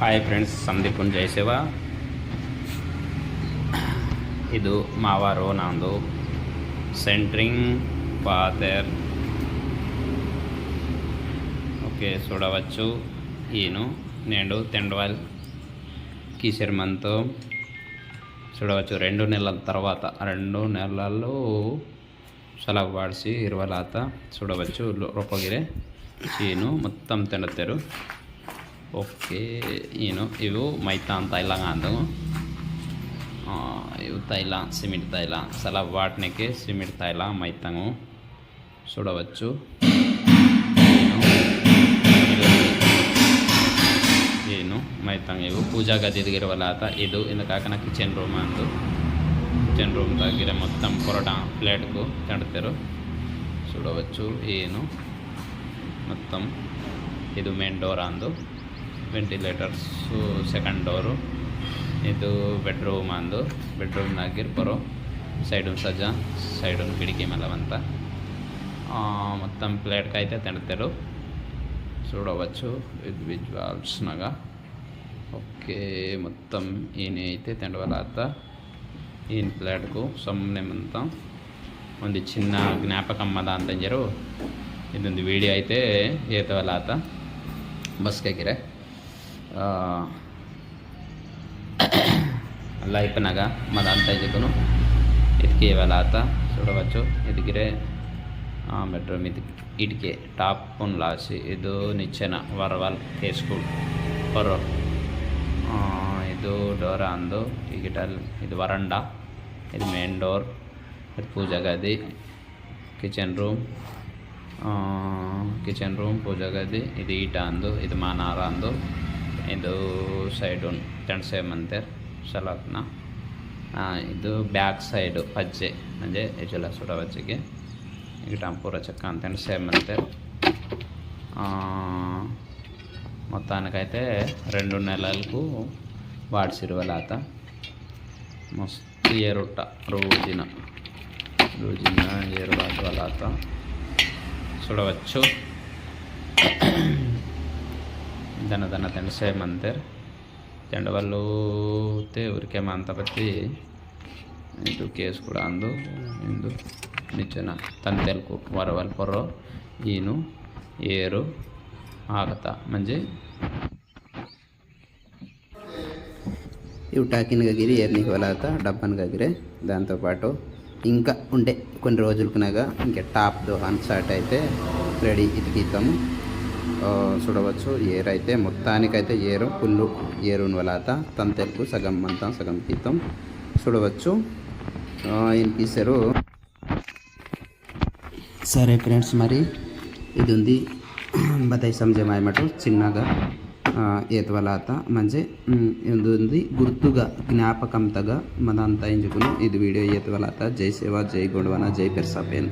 Hi friends Sandeepan ಜಯಸೇವ ಇದು ಮಾವಾರು ನಂದು centring father okay చూడవచ్చు ఈయన నేను తెండవాల్ కిషోర్ మంత్ చూడవచ్చు రెండు నెలల తర్వాత రెండు నెలలు సలహా వాడిసి ఇరవలాత చూడవచ్చు రూపగిరే ఈయన మొత్తం తిండతారు ಓಕೆ ಏನು ಇವು ಮೈತಾನ್ ತೈಲ ಅಂದು ಇವು తైల సిమెంట్ తైల అసలు వాటికి సిమెంట్ తైల మైతాము చూడవచ్చు ಏನು ಮೈತಾಂಗ ಇವು ಪೂಜಾ ಗದಿ దగ్గర వాళ్ళ ಇದು ಇನ್ನು ಕಾಕನ ಕಿಚನ್ ರೂಮ್ ಅಂದು కిచెన్ రూమ్ దగ్గర మొత్తం పొరట ప్లేట్కు తింటారు చూడవచ్చు ಏನು మొత్తం ಇದು ಮೇನ್ ಡೋರ್ ಅಂದು ವೆಂಟಿಲೇಟರ್ಸ್ ಸೆಕೆಂಡ್ ಡೋರು ಇದು ಬೆಡ್ರೂಮ್ ಅಂದು ಬೆಡ್ರೂಮ್ ನಾಗಿರ್ ಬರೋ సైడ్ సజ్జ సైడ్ కిటికీ మెల్లవంత మొత్తం ప్లేట్కి అయితే తింటారు చూడవచ్చు విత్ విజువల్స్నగా ఓకే మొత్తం ఈయన అయితే తిండవలాత ఈయన ప్లేట్కు సొమ్మనేమంతా ಒಂದು ಚಿನ್ನ ಜ್ಞಾಪಕಂ ಮದ ಅಂತಂಜರು ಇದೊಂದು ವಿಡಿಯೋ ಐತೆ ಏತವಲ್ಲ ಆತ బస్కెక్కిరే అలా అయిపోయినాక మాదంతా ఇదికును ఇదికి వెళ్ళాత చూడవచ్చు ఇదిగిరే బెడ్రూమ్ ఇది ఇటుకే టాప్ లాసి ಇದು ನಿಚ್ಚನ ವರವಲ್ ಕೇಸ್ಕೂಲ್ ಹೊರ ಇದು ಡೋರ್ ಅಂದು ಟಿಗಿಟಲ್ ಇದು ವರಂಡ ಇದು ಮೇನ್ ಡೋರ್ ಇದು ಪೂಜಾ ಗದಿ kitchen room kitchen room puja ಗದಿ ಇದು ಈಟ ಅಂದು ಇದು ಮಾನಾರ ಅಂದು ಇದು ಸೈಡು ತೆಣಸೆ ಮಂತೇರ್ ಸಲಕ್ನ ಇದು ಬ್ಯಾಕ್ సైడ్ పజ్జೆ అంటే ఇజల చూడవచ్చుకి ఇక్కడ పూర చెక్క అంతే సేమ్ అంతే మొత్తానికైతే రెండు నెలలకు వాడి సిరువలాత మస్తు ఏరుట రోజున రోజున ఏరువాత వలాత చూడవచ్చు ದನ ದನ ತೆಣಸೆ ಮಂತೇರ್ ತೆಂಡವಲ್ಲು ತೆ ಊರಿಕೆ ಮಂತಪತಿ ಇದು ಕೇಸ್ ಕೂಡ ಅಂದು ಇಂದು ನಿಚ್ಚನ ತಂತೆಲ್ಕು ವರವಲ್ ಪೊರೋ ఈను ఏరు ఆగత మంచి ఇవి టాకిన్ గగిరి ఎర్నికి వెళ్ళాక డబ్బాన్ గగిరే దాంతోపాటు ఇంకా ఉండే కొన్ని రోజులకునగా ఇంకా టాప్ దోహాన్ షార్ట్ అయితే రెడీ ఇతికిద్దాము ఆ, చూడవచ్చు. ఏరు అయితే మొత్తానికైతే ఏరు పుల్లు ఏరుని వలాత తంతెలకు సగం అంతా సగం పీతం చూడవచ్చు. ఇనిపిస్తారు సరే ఫ్రెండ్స్ మరి ఇది ఉంది బతాయి సంజయమాయమటు చిన్నగా ఏతవలాత మంచి ఇది ఉంది గుర్తుగా జ్ఞాపకంతగా మనంతా ఎంచుకుని ఇది వీడియో ఏతవలాత. జై సేవ జై గొడవన జై పెర్సాపేన్